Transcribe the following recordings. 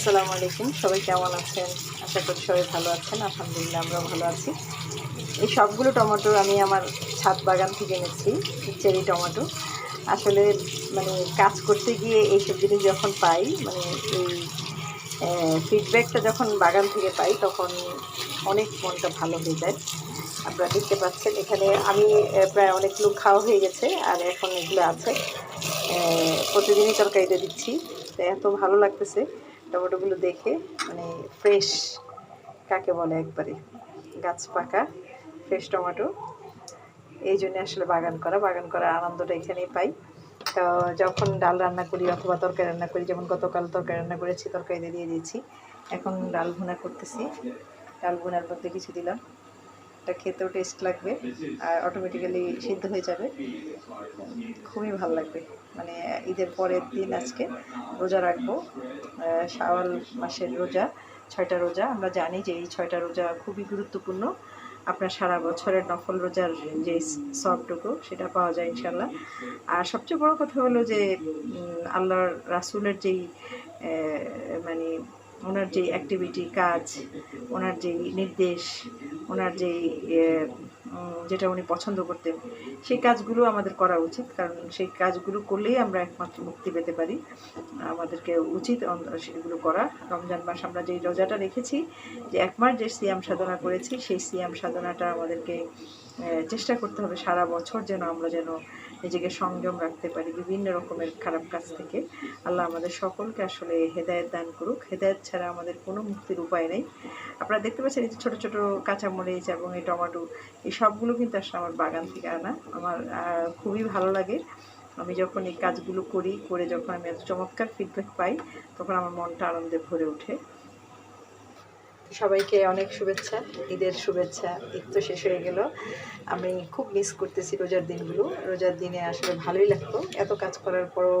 আসসালামু আলাইকুম। সবাই কেমন আছেন? আশা করি সবাই ভালো আছেন। আলহামদুলিল্লাহ, আমরা ভালো আছি। এই সবগুলো টমেটো আমি আমার ছাদ বাগান থেকে এনেছি চেরি টমেটো। আসলে মানে কাজ করতে গিয়ে এইসব জিনিস যখন পাই মানে এই ফিডব্যাকটা যখন বাগান থেকে পাই, তখন অনেক মনটা ভালো হয়ে যায়। আপনারা দেখতে পাচ্ছেন, এখানে আমি প্রায় অনেকগুলো খাওয়া হয়ে গেছে, আর এখন এগুলো আছে। প্রতিদিনই তরকারিতে দিচ্ছি। এত ভালো লাগতেছে। টমেটোগুলো দেখে মানে ফ্রেশ কাকে বলে একবারে, গাছ পাকা ফ্রেশ টমেটো। এই জন্য আসলে বাগান করা, বাগান করার আনন্দটা এখানেই পাই। তো যখন ডাল রান্না করি অথবা তরকারি রান্না করি, যেমন গতকাল তরকারি রান্না করেছি, তরকারিতে দিয়ে দিয়েছি, এখন ডাল ভুনা করতেছি। ডাল ভুনার মধ্যে কিছু দিলাম। এটা খেতেও টেস্ট লাগবে আর অটোমেটিক্যালি সিদ্ধ হয়ে যাবে। খুবই ভালো লাগবে। মানে ঈদের পরের দিন আজকে রোজা রাখব। শাওয়াল মাসের রোজা, ছয়টা রোজা। আমরা জানি যে এই ছয়টা রোজা খুবই গুরুত্বপূর্ণ। আপনার সারা বছরের নফল রোজার যে সবটুকু সেটা পাওয়া যায় ইনশাল্লাহ আর সবচেয়ে বড় কথা হলো যে আল্লাহর রাসুলের যেই মানে ওনার যেই অ্যাক্টিভিটি কাজ, ওনার যেই নির্দেশ ওনার যে আহ, যেটা উনি পছন্দ করতেন সেই কাজগুলো আমাদের করা উচিত। কারণ সেই কাজগুলো করলেই আমরা একমাত্র মুক্তি পেতে পারি। আমাদেরকে উচিত সেগুলো করা। রমজান মাস আমরা যেই রোজাটা রেখেছি যে এক মাস যে সিয়াম সাধনা করেছি সেই সিয়াম সাধনাটা আমাদেরকে চেষ্টা করতে হবে সারা বছর যেন আমরা যেন নিজেকে সংযম রাখতে পারি, বিভিন্ন রকমের খারাপ কাজ থেকে। আল্লাহ আমাদের সকলকে আসলে হেদায়েত দান করুক। হেদায়েত ছাড়া আমাদের কোনো মুক্তির উপায় নেই। আপনারা দেখতে পাচ্ছেন এই যে ছোটো ছোটো কাঁচামরিচ এবং এই টমাটো, এই সবগুলো কিন্তু আসলে আমার বাগান থেকে আনা। আমার খুবই ভালো লাগে। আমি যখন এই কাজগুলো করি, করে যখন আমি এত চমৎকার ফিডব্যাক পাই, তখন আমার মনটা আনন্দে ভরে ওঠে। সবাইকে অনেক শুভেচ্ছা, ঈদের শুভেচ্ছা। ঈদ তো শেষ হয়ে গেল। আমি খুব মিস করতেছি রোজার দিনগুলো। রোজার দিনে আসলে ভালোই লাগতো। এত কাজ করার পরও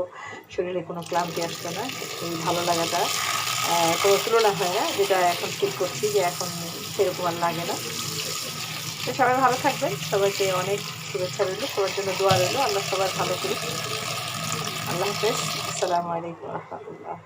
শরীরে কোনো ক্লান্তি আসতো না, এই ভালো লাগাটা। কোনো তুলনা হয় না, যেটা এখন ফিল করছি যে এখন সেরকম আর লাগে না। তো সবাই ভালো থাকবেন। সবাইকে অনেক শুভেচ্ছা রইল। সবার জন্য দোয়া রইল। আল্লাহ সবাই ভালো করুক। আল্লাহ হাফেজ। আসসালামু আলাইকুম রহমতুল্লাহ।